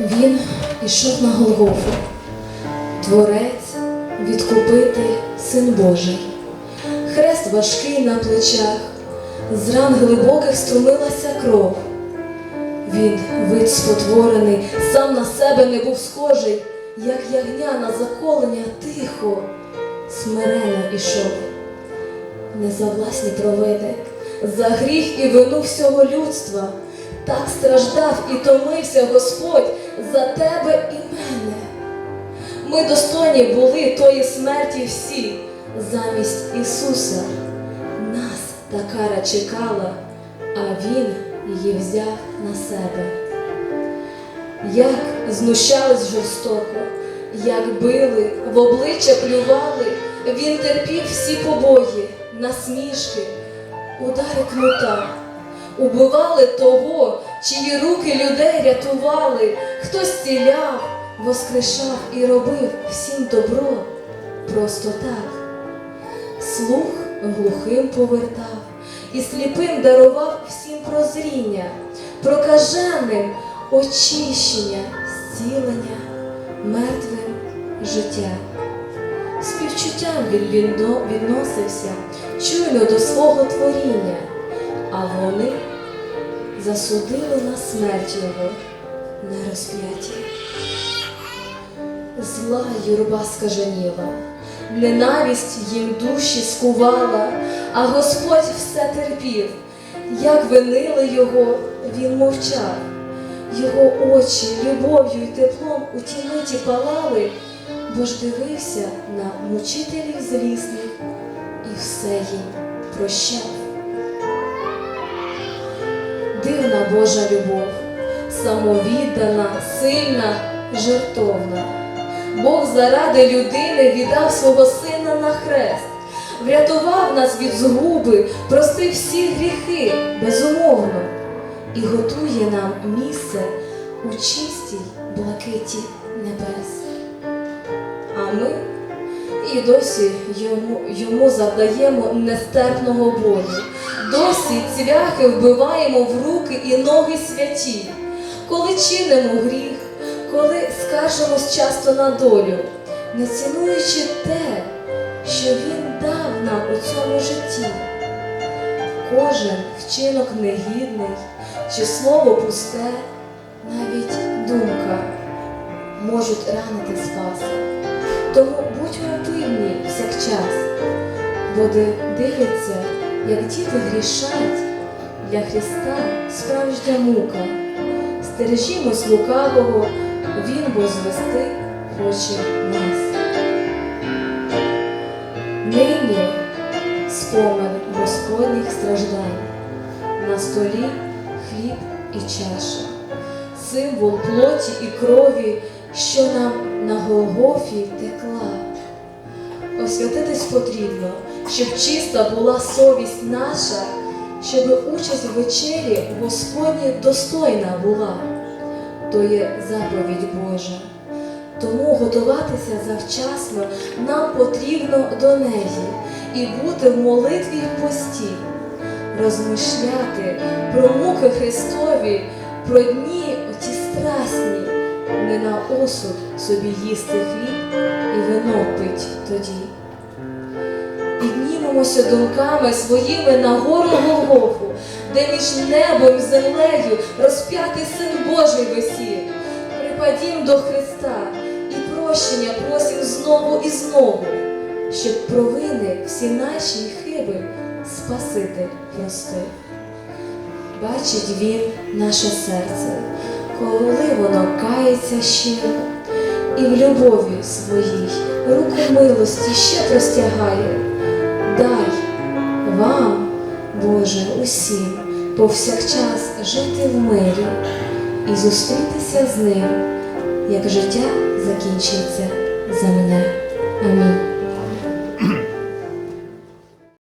Він ішов на Голгофу, Творець, відкупитель, син Божий, хрест важкий на плечах, з ран глибоких струмилася кров. Він, вид спотворений, сам на себе не був схожий, як ягня на заколення тихо, смиренно ішов. Не за власні провини, за гріх і вину всього людства. Так страждав і томився Господь за тебе і мене. Ми достойні були тої смерті всі, замість Ісуса. Нас та кара чекала, а Він її взяв на себе. Як знущались жорстоко, як били, в обличчя плювали, він терпів всі побої, насмішки, удари кнута. Убивали того, чиї руки людей рятували, хтось ціляв, воскрешав і робив всім добро просто так. Слух глухим повертав і сліпим дарував всім прозріння, прокаженим очищення, зцілення, мертвим життя. Співчуттям він відносився чуйно до свого творіння, а вони засудили на смерть його на розп'яті. Зла юрба скаженіла, ненависть їм душі скувала, а Господь все терпів, як винили його, він мовчав. Його очі любов'ю й теплом у тімиті палали, бо ж дивився на мучителів злісних і все їм прощав. Дивна Божа любов, самовіддана, сильна, жертовна. Бог заради людини віддав свого сина на хрест, врятував нас від згуби, простив всі гріхи безумовно і готує нам місце у чистій блакиті небес. А ми і досі йому, йому завдаємо нестерпного болю, досі цвяхи вбиваємо в руки і ноги святі, коли чинимо гріх, коли скаржимось часто на долю, не цінуючи те, що він дав нам у цьому житті. Кожен вчинок негідний, чи слово пусте, навіть думка можуть ранити спаса. Тому будьмо пильні всякчас, бо де дивляться, як діти грішать, для Христа справжня мука. Стережімось лукавого, Він бо звести хоче нас. Нині спомин Господніх страждань, на столі хліб і чаша, символ плоті і крові, що нам на Голгофі текла. Освятитись потрібно, щоб чиста була совість наша, щоб участь в вечері Господні достойна була. То є заповідь Божа. Тому готуватися завчасно нам потрібно до неї і бути в молитві й пості, розмишляти про муки Христові, про дні оті страсні, не на осуд собі їсти хліб і вино пить тоді. Піднімемося думками своїми на гору Голгофу, де між небом і землею розп'ятий син Божий висів. Припадім до Христа і прощення просим знову і знову, щоб провини всі наші хиби Спаситель простив. Бачить він наше серце, коли воно кається щиро, і в любові своїй руку милості ще простягає. Дай вам, Боже, усім повсякчас жити в мирі і зустрітися з ним, як життя закінчиться за мене. Амінь.